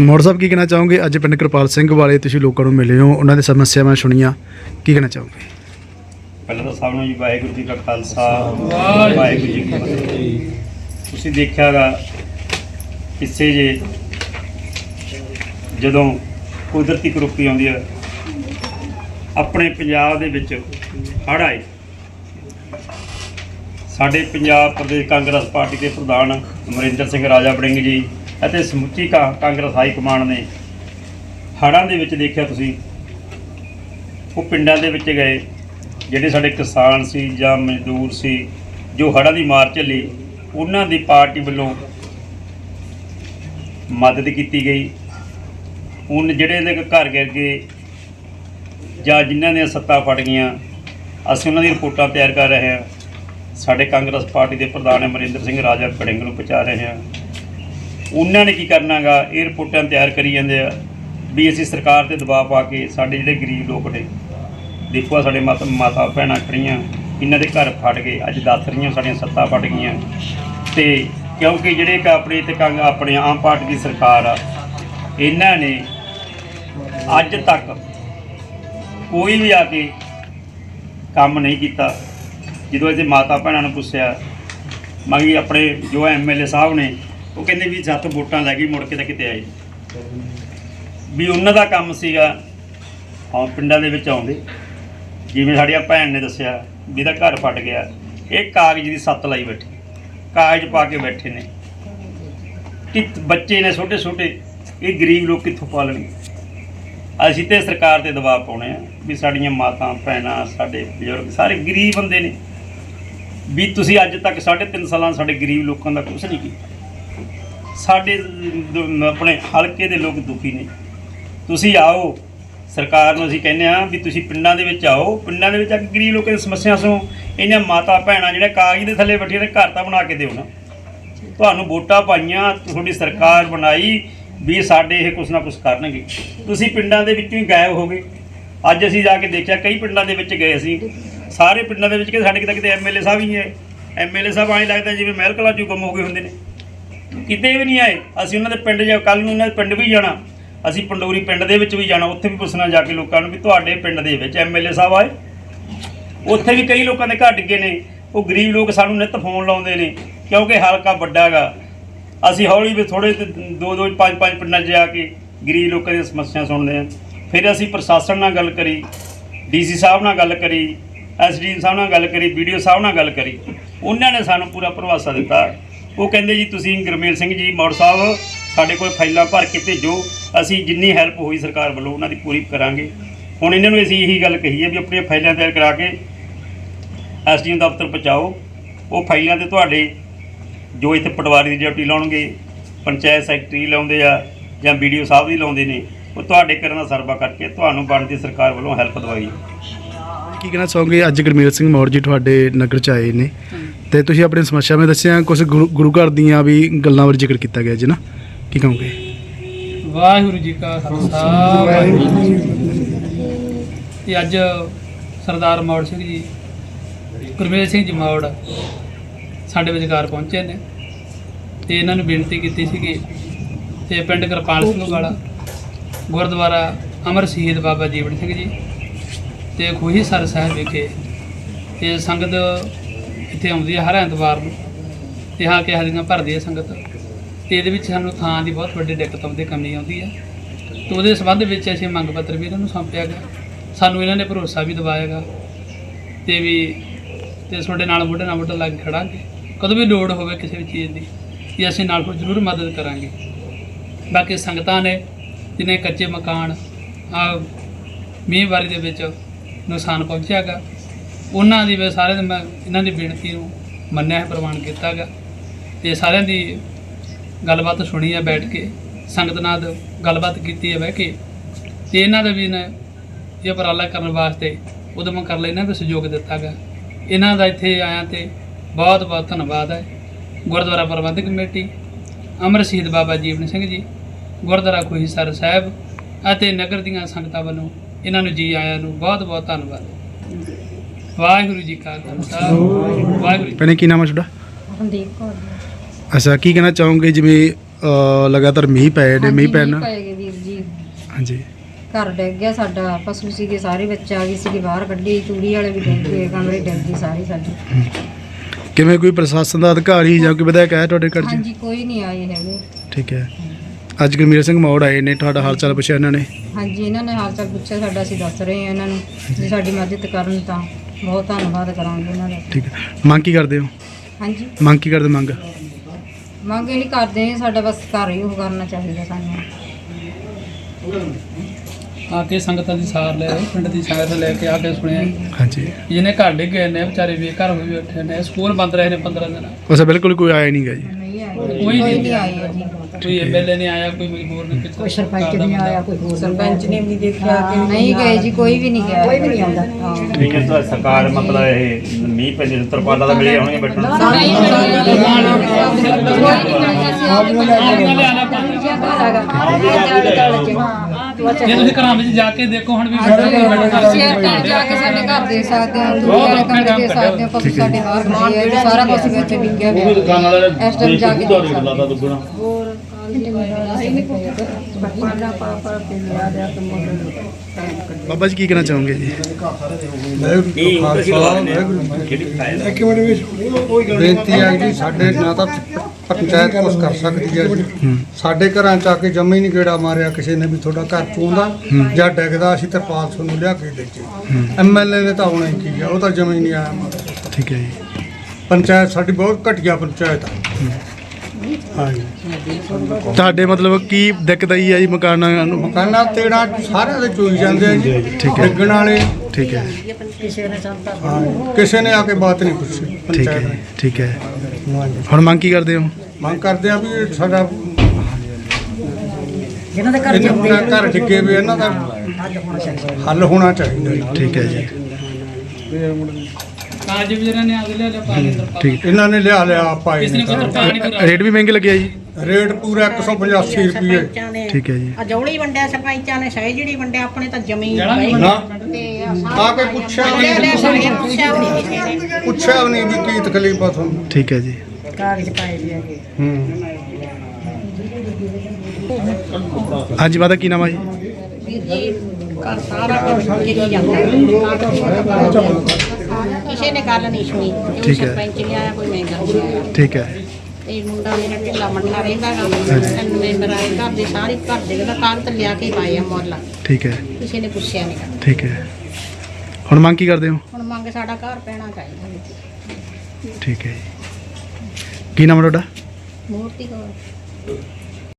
ਮੋੜ ਸਾਹਿਬ, ਕੀ ਕਹਿਣਾ ਚਾਹੋਗੇ? ਅੱਜ ਪਿੰਡ ਕਿਰਪਾਲ ਸਿੰਘ ਵਾਲੇ ਤੁਸੀਂ ਲੋਕਾਂ ਨੂੰ ਮਿਲੇ ਹੋ, ਉਹਨਾਂ ਦੀ ਸਮੱਸਿਆਵਾਂ ਸੁਣੀਆਂ। ਕੀ ਕਹਿਣਾ ਚਾਹੋਗੇ? ਪਹਿਲਾਂ ਤਾਂ ਸਭ ਨੂੰ ਜੀ ਵਾਹਿਗੁਰੂ ਜੀ ਕਾ ਖਾਲਸਾ, ਵਾਹਿਗੁਰੂ ਜੀ ਕੀ ਫਤਿਹ। ਤੁਸੀਂ ਦੇਖਿਆਗਾ ਕਿਸੇ ਜੇ ਜਦੋਂ ਕੁਦਰਤੀ ਕਰੋਪੀ ਆਉਂਦੀ ਹੈ ਆਪਣੇ ਪੰਜਾਬ ਦੇ ਵਿੱਚ ਹੜ੍ਹ ਆਏ। ਸਾਡੇ ਪੰਜਾਬ ਪ੍ਰਦੇਸ਼ ਕਾਂਗਰਸ ਪਾਰਟੀ ਦੇ ਪ੍ਰਧਾਨ ਅਮਰਿੰਦਰ ਸਿੰਘ ਰਾਜਾ ਬੜਿੰਗ ਜੀ ਅਤੇ ਸਮੁੱਚੀ ਕਾ- ਕਾਂਗਰਸ ਹਾਈ ਕਮਾਂਡ ਨੇ ਹੜ੍ਹਾਂ ਦੇ ਵਿੱਚ ਦੇਖਿਆ ਤੁਸੀਂ, ਉਹ ਪਿੰਡਾਂ ਦੇ ਵਿੱਚ ਗਏ, ਜਿਹੜੇ ਸਾਡੇ ਕਿਸਾਨ ਸੀ ਜਾਂ ਮਜ਼ਦੂਰ ਸੀ, ਜੋ ਹੜ੍ਹਾਂ ਦੀ ਮਾਰ ਝੱਲੀ, ਉਹਨਾਂ ਦੀ ਪਾਰਟੀ ਵੱਲੋਂ ਮਦਦ ਕੀਤੀ ਗਈ। ਹੁਣ ਜਿਹੜੇ ਦੇ ਘਰ ਗਿਰ ਗਏ, ਜਾਂ ਜਿਨ੍ਹਾਂ ਦੀਆਂ ਸੱਤਾ ਫਟ ਗਈਆਂ, ਅਸੀਂ ਉਹਨਾਂ ਦੀ ਰਿਪੋਰਟਾਂ ਤਿਆਰ ਕਰ ਰਹੇ ਹਾਂ। ਸਾਡੇ ਕਾਂਗਰਸ ਪਾਰਟੀ ਦੇ ਪ੍ਰਧਾਨ ਅਮਰਿੰਦਰ ਸਿੰਘ ਰਾਜਾ ਕੜਿੰਗ ਨੂੰ ਪਹੁੰਚਾ ਰਹੇ ਹਾਂ। ਉਹਨਾਂ ਨੇ ਕੀ ਕਰਨਾਗਾ? ਇਹ ਰਿਪੋਰਟਾਂ ਤਿਆਰ ਕਰੀ ਜਾਂਦੇ ਆ। ਵੀ ਅਸੀਂ ਸਰਕਾਰ ਤੇ ਦਬਾਅ ਪਾ ਕੇ ਸਾਡੇ ਜਿਹੜੇ ਗਰੀਬ ਲੋਕ ਨੇ, ਦੇਖੋ ਆਹ ਸਾਡੇ ਮਾਤਾ ਮਾਤਾ ਭੈਣਾਂ ਖੜੀਆਂ, ਇਹਨਾਂ ਦੇ ਘਰ ਫਟ ਗਏ। ਅੱਜ ਦੱਸ ਰਹੀਆਂ, ਸਾਡੀਆਂ ਸੱਤਾਂ ਫਟ ਗਈਆਂ। ਤੇ ਕਿਉਂਕਿ ਜਿਹੜੇ ਕਿ ਆਪਣੇ ਤੇ ਕੰਗ ਆਪਣੇ ਆਮ ਪਾਰਟੀ ਦੀ ਸਰਕਾਰ ਆ, ਇਹਨਾਂ ਨੇ ਅੱਜ ਤੱਕ ਕੋਈ ਵੀ ਆ ਕੇ ਕੰਮ ਨਹੀਂ ਕੀਤਾ। ਜਦੋਂ ਇਹਦੇ ਮਾਤਾ ਭੈਣਾਂ ਨੂੰ ਪੁੱਛਿਆ ਮੰਗੀ ਆਪਣੇ ਜੋ ਐਮਐਲਏ ਸਾਹਿਬ ਨੇ ਉਹ ਕਹਿੰਦੇ ਵੀ ਜੱਤ ਵੋਟਾਂ ਲੈ ਗਈ, ਮੁੜ ਕੇ ਤਾਂ ਕਿਤੇ ਆਏ। ਵੀ ਉਹਨਾਂ ਦਾ ਕੰਮ ਸੀਗਾ ਆਉਂ ਪਿੰਡਾਂ ਦੇ ਵਿੱਚ ਆਉਂਦੇ। ਜਿਵੇਂ ਸਾਡੀਆਂ ਭੈਣ ਨੇ ਦੱਸਿਆ ਵੀ ਇਹਦਾ ਘਰ ਫਟ ਗਿਆ। ਇਹ ਕਾਗਜ਼ ਦੀ ਸੱਤ ਲਾਈ ਬੈਠੀ ਕਾਗਜ਼ ਪਾ ਕੇ ਬੈਠੇ ਨੇ। ਕਿ ਬੱਚੇ ਨੇ ਛੋਟੇ ਛੋਟੇ, ਇਹ ਗਰੀਬ ਲੋਕ ਕਿੱਥੋਂ ਪਾਲਣਗੇ? ਅਸੀਂ ਤੇ ਸਰਕਾਰ ਤੇ ਦਬਾਅ ਪਾਉਣੇ ਆ ਵੀ ਸਾਡੀਆਂ ਮਾਤਾ, ਭੈਣਾਂ, ਸਾਡੇ ਬਜ਼ੁਰਗ ਸਾਰੇ ਗਰੀਬ ਬੰਦੇ ਨੇ। ਵੀ ਤੁਸੀਂ ਅੱਜ ਤੱਕ 3.5 ਸਾਲਾਂ ਸਾਡੇ ਗਰੀਬ ਲੋਕਾਂ ਦਾ ਕੁਝ ਨਹੀਂ ਕੀਤਾ। ਸਾਡੇ ਦ- ਆਪਣੇ ਹਲਕੇ ਦੇ ਲੋਕ ਦੁਖੀ ਨੇ। ਤੁਸੀਂ ਆਓ, ਸਰਕਾਰ ਨੂੰ ਅਸੀਂ ਕਹਿੰਦੇ ਆ ਵੀ ਤੁਸੀਂ ਪਿੰਡਾਂ ਦੇ ਵਿੱਚ ਆਓ। ਪਿੰਡਾਂ ਦੇ ਵਿੱਚ ਆ ਕੇ ਗਰੀਬ ਲੋਕਾਂ ਦੀ ਸਮੱਸਿਆ ਸੁਣੋ। ਇਹਨਾਂ ਮਾਤਾ ਭੈਣਾਂ ਜਿਹੜੇ ਕਾਗਜ਼ ਦੇ ਥੱਲੇ ਬੈਠੀਆਂ ਨੇ, ਘਰ ਤਾਂ ਬਣਾ ਕੇ ਦਿਓ ਨਾ। ਤੁਹਾਨੂੰ ਵੋਟਾਂ ਪਾਈਆਂ, ਤੁਹਾਡੀ ਸਰਕਾਰ ਬਣਾਈ ਵੀ ਸਾਡੇ ਇਹ ਕੁਛ ਨਾ ਕੁਛ ਕਰਨਗੇ। ਤੁਸੀਂ ਪਿੰਡਾਂ ਦੇ ਵਿੱਚੋਂ ਹੀ ਗਾਇਬ ਹੋ ਗਏ ਅੱਜ ਅਸੀਂ ਜਾ ਕੇ ਦੇਖਿਆ, ਕਈ ਪਿੰਡਾਂ ਦੇ ਵਿੱਚ ਗਏ ਅਸੀਂ ਸਾਰੇ ਪਿੰਡਾਂ ਦੇ ਵਿੱਚ ਕਿ ਸਾਡੇ ਕਿਤੇ ਕਿਤੇ ਐਮਐਲਏ ਸਾਹਿਬ ਹੀ ਹੈ। ਐਮਐਲਏ ਸਾਹਿਬ ਆਏ ਲੱਗਦਾ ਜਿਵੇਂ ਮਹਿਲ ਕਲਾ ਚੋਂ ਗੁੰਮ ਹੋ ਗਏ ਹੁੰਦੇ ਨੇ। ਕਿਤੇ ਵੀ ਨਹੀਂ ਆਏ, ਅਸੀਂ ਉਹਨਾਂ ਦੇ ਪਿੰਡ ਜਾ ਕੱਲ ਨੂੰ ਉਹਨਾਂ ਦੇ ਪਿੰਡ ਵੀ ਜਾਣਾ, ਅਸੀਂ ਪੰਡੋਰੀ ਪਿੰਡ ਦੇ ਵਿੱਚ ਵੀ ਜਾਣਾ, ਉੱਥੇ ਵੀ ਪੁੱਛਣਾ ਜਾ ਕੇ ਲੋਕਾਂ ਨੂੰ ਵੀ ਤੁਹਾਡੇ ਪਿੰਡ ਦੇ ਵਿੱਚ ਐਮਐਲਏ ਸਾਹਿਬ ਆਏ। ਉੱਥੇ ਵੀ ਕਈ ਲੋਕਾਂ ਦੇ ਘਰ ਡਿੱਗੇ ਨੇ, ਉਹ ਗਰੀਬ ਲੋਕ ਸਾਨੂੰ ਨਿੱਤ ਫੋਨ ਲਾਉਂਦੇ ਨੇ, ਕਿਉਂਕਿ ਹਲਕਾ ਵੱਡਾ ਗਾ ਅਸੀਂ ਹੌਲੀ ਵੀ ਥੋੜੇ ਦੋ ਦੋ, ਪੰਜ ਪੰਜ ਪਿੰਡਾਂ 'ਚ ਜਾ ਕੇ ਗਰੀਬ ਲੋਕਾਂ ਦੀਆਂ ਸਮੱਸਿਆ ਸੁਣਦੇ ਹਾਂ। ਫਿਰ ਅਸੀਂ ਪ੍ਰਸ਼ਾਸਨ ਨਾਲ ਗੱਲ ਕਰੀ ਡੀਸੀ ਸਾਹਿਬ ਨਾਲ ਗੱਲ ਕਰੀ ਐਸਡੀ ਸਾਹਿਬ ਨਾਲ ਗੱਲ ਕਰੀ ਵੀਡੀਓ ਸਾਹਿਬ ਨਾਲ ਗੱਲ ਕਰੀ। ਉਹਨਾਂ ਨੇ ਸਾਨੂੰ ਪੂਰਾ ਭਰਵਾਸਾ ਦਿੱਤਾ। ਉਹ ਕਹਿੰਦੇ ਜੀ ਤੁਸੀਂ ਗੁਰਮੇਲ ਸਿੰਘ ਜੀ ਮੌੜ ਸਾਹਿਬ ਸਾਡੇ ਕੋਲ ਫਾਈਲਾਂ ਭਰ ਕੇ ਭੇਜੋ। ਅਸੀਂ ਜਿੰਨੀ ਹੈਲਪ ਹੋਈ ਸਰਕਾਰ ਵੱਲੋਂ ਉਹਨਾਂ ਦੀ ਪੂਰੀ ਕਰਾਂਗੇ। ਹੁਣ ਇਹਨਾਂ ਨੂੰ ਅਸੀਂ ਇਹੀ ਗੱਲ ਕਹੀ ਹੈ ਵੀ ਆਪਣੀਆਂ ਫਾਈਲਾਂ ਤਿਆਰ ਕਰਾ ਕੇ ਐਸਡੀਐਮ ਦਫ਼ਤਰ ਪਹੁੰਚਾਓ। ਉਹ ਫਾਈਲਾਂ ਤੇ ਤੁਹਾਡੇ ਜੋ ਇੱਥੇ ਪਟਵਾਰੀ ਦੀ ਡਿਊਟੀ ਲਾਉਣਗੇ ਪੰਚਾਇਤ ਸੈਕਟਰੀ ਲਾਉਂਦੇ ਆ ਜਾਂ ਵੀਡੀਓ ਸਾਹਿਬ ਦੀ ਲਾਉਂਦੇ ਨੇ ਉਹ ਤੁਹਾਡੇ ਕਰਨ ਦਾ ਸਰਵਾ ਕਰਕੇ ਤੁਹਾਨੂੰ ਬਣਦੀ ਸਰਕਾਰ ਵੱਲੋਂ ਹੈਲਪ ਦਵਾਈ। ਕੀ ਕਹਿਣਾ ਚਾਹੋਗੇ? ਅੱਜ ਗੁਰਮੇਲ ਸਿੰਘ ਮੌੜ ਜੀ ਤੁਹਾਡੇ ਨਗਰ ਚ ਆਏ ਨੇ। ਤੇ ਤੁਸੀਂ ਆਪਣੀ ਸਮੱਸਿਆ ਵਿੱਚ ਦੱਸਿਆ ਕੁਝ ਗੁਰੂ ਗੁਰੂ ਘਰ ਦੀਆਂ ਵੀ ਗੱਲਾਂ ਬਾਰੇ ਜ਼ਿਕਰ ਕੀਤਾ ਗਿਆ ਜੀ ਨਾ। ਕੀ ਕਹੋਗੇ? ਵਾਹਿਗੁਰੂ ਜੀ ਕਾ ਖਾਲਸਾ, ਵਾਹਿਗੁਰੂ ਜੀ ਕੀ ਫਤਿਹ। ਅੱਜ ਸਰਦਾਰ ਮੌੜ ਸਿੰਘ ਜੀ, ਗੁਰਮੇਲ ਸਿੰਘ ਜੀ ਮੌੜ ਸਾਡੇ ਵਿਚਕਾਰ ਪਹੁੰਚੇ ਨੇ। ਤੇ ਇਹਨਾਂ ਨੂੰ ਬੇਨਤੀ ਕੀਤੀ ਸੀਗੀ ਤੇ ਪਿੰਡ ਕਿਰਪਾਲ ਸਿੰਘ ਵਾਲਾ, ਗੁਰਦੁਆਰਾ ਅਮਰ ਸ਼ਹੀਦ ਬਾਬਾ ਜੀਵਨ ਸਿੰਘ ਜੀ ਤੇ ਖੂਹੀ ਸਰ ਸਾਹਿਬ ਵਿਖੇ ਤੇ ਸੰਗਤ ਇੱਥੇ ਆਉਂਦੀ ਹੈ ਹਰ ਐਤਵਾਰ ਨੂੰ ਤੇ ਹਾਂ ਕਿ ਹਰੀਆਂ ਭਰਦੀ ਹੈ ਸੰਗਤ। ਤੇ ਇਹਦੇ ਵਿੱਚ ਸਾਨੂੰ ਥਾਂ ਦੀ ਬਹੁਤ ਵੱਡੀ ਦਿੱਕਤ ਆਉਂਦੀ, ਕਮੀ ਆਉਂਦੀ ਹੈ ਤੇ ਉਹਦੇ ਸੰਬੰਧ ਵਿੱਚ ਅਸੀਂ ਮੰਗ ਪੱਤਰ ਵੀ ਇਹਨਾਂ ਨੂੰ ਸੌਂਪਿਆ ਗਿਆ ਸਾਨੂੰ ਇਹਨਾਂ ਨੇ ਭਰੋਸਾ ਵੀ ਦਿਵਾਇਆਗਾ ਤੇ ਵੀ ਤੇ ਤੁਹਾਡੇ ਨਾਲ ਮੋਢੇ ਨਾਲ ਮੋਢਾ ਲਾ ਕੇ ਖੜਾਂਗੇ। ਕਦੋਂ ਵੀ ਲੋੜ ਹੋਵੇ ਕਿਸੇ ਵੀ ਚੀਜ਼ ਦੀ, ਤੇ ਅਸੀਂ ਨਾਲ ਹੋਰ ਜ਼ਰੂਰ ਮਦਦ ਕਰਾਂਗੇ। ਬਾਕੀ ਸੰਗਤਾਂ ਨੇ ਜਿਨੇ ਕੱਚੇ ਮਕਾਨ ਆ ਮੀਂਹ ਵਾਰੀ ਦੇ ਵਿੱਚ ਨੁਕਸਾਨ ਪਹੁੰਚਿਆਗਾ ਉਹਨਾਂ ਦੀ ਵੀ ਸਾਰਿਆਂ ਦੇ ਮੈਂ ਇਹਨਾਂ ਦੀ ਬੇਨਤੀ ਨੂੰ ਮੰਨਿਆ ਹੈ, ਪ੍ਰਵਾਨ ਕੀਤਾਗਾ ਤੇ ਸਾਰਿਆਂ ਦੀ ਗੱਲਬਾਤ ਸੁਣੀ ਹੈ ਬੈਠ ਕੇ, ਸੰਗਤ ਨਾਲ ਗੱਲਬਾਤ ਕੀਤੀ ਹੈ ਬਹਿ ਕੇ। ਤੇ ਇਹਨਾਂ ਦਾ ਵੀ ਨੇ ਇਹ ਉਪਰਾਲਾ ਕਰਨ ਵਾਸਤੇ ਉਦਮ ਕਰ ਲਈ ਇਹਨਾਂ ਦਾ ਸਹਿਯੋਗ ਦਿੱਤਾ ਗਾ ਇਹਨਾਂ ਦਾ ਇੱਥੇ ਆਇਆ ਤੇ ਬਹੁਤ ਬਹੁਤ ਧੰਨਵਾਦ ਹੈ। ਗੁਰਦੁਆਰਾ ਪ੍ਰਬੰਧਕ ਕਮੇਟੀ, ਅਮਰ ਸ਼ਹੀਦ ਬਾਬਾ ਜੀਵਨ ਸਿੰਘ ਜੀ, ਗੁਰਦੁਆਰਾ ਖੂਹੀਸਰ ਸਾਹਿਬ ਅਤੇ ਨਗਰ ਦੀਆਂ ਸੰਗਤਾਂ ਵੱਲੋਂ ਇਹਨਾਂ ਨੂੰ ਜੀ ਆਇਆਂ ਨੂੰ ਬਹੁਤ ਬਹੁਤ ਧੰਨਵਾਦ। ਵਾਹਿਗੁਰੂ ਜੀ ਕਾ ਖਾਲਸਾ। ਵਾਹਿਗੁਰੂ ਜੀ ਭੈਣੇ ਕੀ ਨਾਮ ਹੈ ਤੁਹਾਡਾ? ਹਰਦੀਪ ਕੌਰ ਜੀ। ਅੱਛਾ ਕੀ ਕਹਿਣਾ ਚਾਹੋਗੇ? ਜਿਵੇਂ ਲਗਾਤਾਰ ਮੀਂਹ ਪਏ ਨੇ ਮੀਂਹ ਪੈਣ। ਨਾਲ ਪੈ ਗਏ ਵੀਰ ਜੀ। ਹਾਂਜੀ। ਘਰ ਡਿੱਗ ਗਿਆ ਸਾਡਾ ਪਸ਼ੂ ਸੀਗੇ ਸਾਰੇ ਬੱਚੇ ਆ ਗਏ ਸੀਗੇ ਬਾਹਰ ਕੱਢੀ ਤੂੜੀ ਵਾਲੇ ਵੀ ਡਿੱਗ ਗਏ ਕਮਰੇ ਡਿੱਗ ਗਏ ਸਾਰੇ ਸਾਡੇ। ਕਿਵੇਂ ਕੋਈ ਪ੍ਰਸ਼ਾਸਨ ਦਾ ਅਧਿਕਾਰੀ ਜਾਂ ਕੋਈ ਵਿਧਾਇਕ ਆਇਆ ਤੁਹਾਡੇ ਘਰ 'ਚ? ਹਾਂਜੀ ਕੋਈ ਨਹੀਂ ਆਏ ਹੈਗੇ। ਠੀਕ ਹੈ। ਅੱਜ ਗੁਰਮੀਤ ਸਿੰਘ ਮੌੜ ਆਏ ਨੇ ਤੁਹਾਡਾ ਹਾਲ ਚਾਲ ਪੁੱਛਿਆ ਇਹਨਾਂ ਨੇ? ਹਾਂਜੀ ਇਹਨਾਂ ਨੇ ਹਾਲ ਚਾਲ ਪੁੱਛਿਆ ਸਾਡਾ ਅਸੀਂ ਦੱਸ ਰਹੇ ਹਾਂ ਇਹਨਾਂ ਨੂੰ ਜੇ ਸਾਡੀ ਮਦਦ ਕਰਨ ਤਾਂ। ਬਹੁਤ ਧੰਨਵਾਦ ਕਰਾਂਗੇ ਇਹਨਾਂ ਦਾ। ਠੀਕ ਹੈ। ਮੰਗ ਕੀ ਕਰਦੇ ਹੋ? ਹਾਂਜੀ। ਮੰਗ ਕੀ ਕਰਦੇ ਮੰਗ? ਮੰਗ ਇਹੀ ਕਰਦੇ ਹਾਂ ਸਾਡਾ ਬਸ ਘਰ ਹੀ ਉਹ ਕਰਨਾ ਚਾਹੀਦਾ ਸਾਨੂੰ। ਆ ਕੇ ਸੰਗਤਾਂ ਦੀ ਸਾਰ ਲੈ ਪਿੰਡ ਦੀ ਸੰਗਤ ਲੈ ਕੇ ਆ ਕੇ ਸੁਣਿਆ। ਹਾਂਜੀ। ਜਿਹਨੇ ਘਰ ਡਿੱਗ ਗਏ ਨੇ ਵਿਚਾਰੇ ਵੀ ਘਰ ਵੀ ਬੈਠੇ ਨੇ ਸਕੂਲ ਬੰਦ ਰਹੇ ਨੇ 15 ਦਿਨ। ਉਸ ਬਿਲਕੁਲ ਕੋਈ ਆਇਆ ਨਹੀਂਗਾ ਜੀ। ਨਹੀਂ ਕੋਈ ਨਹੀਂ ਹੈ ਜੀ ਕੋਈ ਐਮਐਲਏ ਨਹੀਂ ਆਇਆ ਕੋਈ ਮਜਬੂਰ ਨਹੀਂ ਕੋਈ ਸਰਪੰਚ ਨਹੀਂ ਆਇਆ ਕੋਈ ਸਰਪੰਚ ਨੇ ਵੀ ਦੇਖਿਆ ਕਿ ਨਹੀਂ ਗਏ ਜੀ ਕੋਈ ਵੀ ਨਹੀਂ ਗਿਆ ਕੋਈ ਵੀ ਨਹੀਂ ਆਉਂਦਾ ਠੀਕ ਹੈ ਤਾਂ ਸਰਕਾਰ ਮਤਲਬ ਇਹ ਮੀਂਹ ਪੈਂਦੇ ਨੇ ਤਰਪਾਲਾਂ ਦਾ ਮਿਲੇ ਹੋਣਗੇ ਬੈਠਣ ਨੂੰ। ਜੇ ਤੁਸੀਂ ਘਰਾਂ ਵਿੱਚ ਜਾ ਕੇ ਦੇਖੋ ਹੁਣ ਵੀ ਸ਼ਹਿਰ ਤੇ ਜਾ ਕੇ ਸਾਡੇ ਘਰ ਦੇ ਸਕਦੇ ਹੋ ਦੂਰ ਵਾਲੇ ਕਮਰੇ ਦੇ ਸਕਦੇ ਹੋ ਪਸ਼ੂ ਸਾਡੇ ਬਾਹਰ ਜੀ, ਸਾਰਾ ਕੁਝ ਵਿੱਚ ਡਿੱਗਿਆ ਹੋਇਆ ਇਸ ਟਾਈਮ ਜਾ ਕੇ ਦੇਖ ਸਕਦੇ ਹੋ। ਬਾਬਾ ਜੀ ਕੀ ਕਹਿਣਾ ਚਾਹੋਗੇ ਜੀ? ਬੇਨਤੀ ਹੈ ਜੀ ਸਾਡੇ ਨਾ ਤਾਂ ਪੰਚਾਇਤ ਕੁਛ ਕਰ ਸਕਦੀ ਹੈ ਜੀ। ਸਾਡੇ ਘਰਾਂ ਚ ਆ ਕੇ ਜੰਮੇ ਨਹੀਂ ਗੇੜਾ ਮਾਰਿਆ ਕਿਸੇ ਨੇ ਵੀ ਤੁਹਾਡਾ ਘਰ ਚੋਂਦਾ ਜਾਂ ਡਿੱਗਦਾ ਅਸੀਂ ਤਰਪਾਲ ਤੁਹਾਨੂੰ ਲਿਆ ਕੇ ਦਿੱਤੀ। ਐਮਐਲਏ ਨੇ ਤਾਂ ਆਉਣਾ ਹੀ ਕੀ ਆ ਉਹ ਤਾਂ ਜਮੇ ਨਹੀਂ ਆਇਆ। ਠੀਕ ਹੈ ਜੀ। ਪੰਚਾਇਤ ਸਾਡੀ ਬਹੁਤ ਘਟੀਆ ਪੰਚਾਇਤ ਆ। ਤੁਹਾਡੇ ਮਤਲਬ ਕੀ ਦਿੱਕਤ ਆਈ ਹੈ ਜੀ ਮਕਾਨਾਂ ਨੂੰ? ਮਕਾਨਾਂ ਤੇੜਾ ਸਾਰਿਆਂ ਦੇ ਚੋਈ ਜਾਂਦੇ ਆ ਜੀ ਠੀਕ ਹੈ। ਡਿੱਗਣ ਵਾਲੇ। ਠੀਕ ਹੈ। ਕਿਸੇ ਨੇ ਆ ਕੇ ਬਾਤ ਨਹੀਂ ਪੁੱਛੀ ਠੀਕ ਹੈ ਪੰਚਾਇਤ ਠੀਕ ਹੈ। ਹਾਂਜੀ। ਹੁਣ ਮੰਗ ਕੀ ਕਰਦੇ ਹੋ? ਮੰਗ ਕਰਦੇ ਆ ਵੀ ਸਾਡਾ ਜਿਹਨਾਂ ਦੇ ਘਰ ਘਰ ਡਿੱਗੇ ਵੀ ਇਹਨਾਂ ਦਾ ਹੱਲ ਹੋਣਾ ਚਾਹੀਦਾ ਜੀ। ਠੀਕ ਹੈ ਜੀ। ਨੇ ਆਗੇ ਲਿਆ ਲਿਆ ਕੇ ਠੀਕ। ਇਹਨਾਂ ਨੇ ਲਿਆ ਲਿਆ ਆਪਾਂ ਕਿਸੇ ਨੇ ਕੋਈ ਤਰਪਾਲ ਨਹੀਂ ਕਰਾ ਰੇਟ ਵੀ ਮਹਿੰਗੇ ਲੱਗੇ ਜੀ। ਰੇਟ ਪੂਰਾ 185 ਰੁਪਏ। ਸਰਪੰਚਾਂ ਨੇ ਠੀਕ ਹੈ ਜੀ। ਅਜੌਲੀ ਵੰਡਿਆ ਸਰਪੰਚਾਂ ਨੇ ਸਹਿ ਜਿਹੜੀ ਵੰਡਿਆ ਆਪਣੇ ਤਾਂ ਜ਼ਮੀਨ ਜਿਹੜਾ ਵੀ ਨਾ। ਆ ਕੇ ਪੁੱਛਿਆ ਵੀ ਨਹੀਂ। ਸਾਰੇ ਪੁੱਛਿਆ ਵੀ ਨਹੀਂ ਵੀ ਕੀ ਤਕਲੀਫ ਆ ਤੁਹਾਨੂੰ। ਠੀਕ ਹੈ ਜੀ। ਕਾਗਜ਼ ਪਾਏ ਵੀ ਹੈਗੇ। ਹੂੰ। ਹਾਂਜੀ ਮਾਤਾ ਕੀ ਨਾਮ ਆ ਜੀ? ਜੀ ਘਰ ਸਾਰਾ ਕੁਝ ਗਿਰੀ ਜਾਂਦਾ। ਕਿਸੇ ਨੇ ਗੱਲ ਨਹੀਂ ਸੁਣੀ। ਕੋਈ ਠੀਕ ਹੈ। ਸਰਪੰਚ ਨਹੀਂ ਆਇਆ ਕੋਈ ਮੈਂਬਰ ਨਹੀਂ ਆਇਆ। ਠੀਕ ਹੈ। ਤੇ ਮੁੰਡਾ ਮੇਰਾ ਢਿੱਲਾ ਮੱਠਾ ਰਹਿੰਦਾ ਗਾ। ਤਿੰਨ ਮੈਂਬਰ ਆਏ ਘਰ ਦੇ ਸਾਰੇ ਘਰ ਦੇ ਦਾ ਕਾਗਜ਼ ਲਿਆ ਕੇ ਪਾਏ ਆ ਮੁੱਲ ਠੀਕ ਹੈ। ਕਿਸੇ ਨੇ ਪੁੱਛਿਆ ਨਹੀਂ ਗਾ। ਠੀਕ ਹੈ। ਹੁਣ ਮੰਗ ਕੀ ਕਰਦੇ ਹੋ? ਹੁਣ ਮੰਗ ਸਾਡਾ ਘਰ ਪੈਣਾ ਚਾਹੀਦਾ। ਠੀਕ ਹੈ ਜੀ। ਕੀ ਨਾਮ ਹੈ ਤੁਹਾਡਾ? ਮੂਰਤੀ ਕੋਲ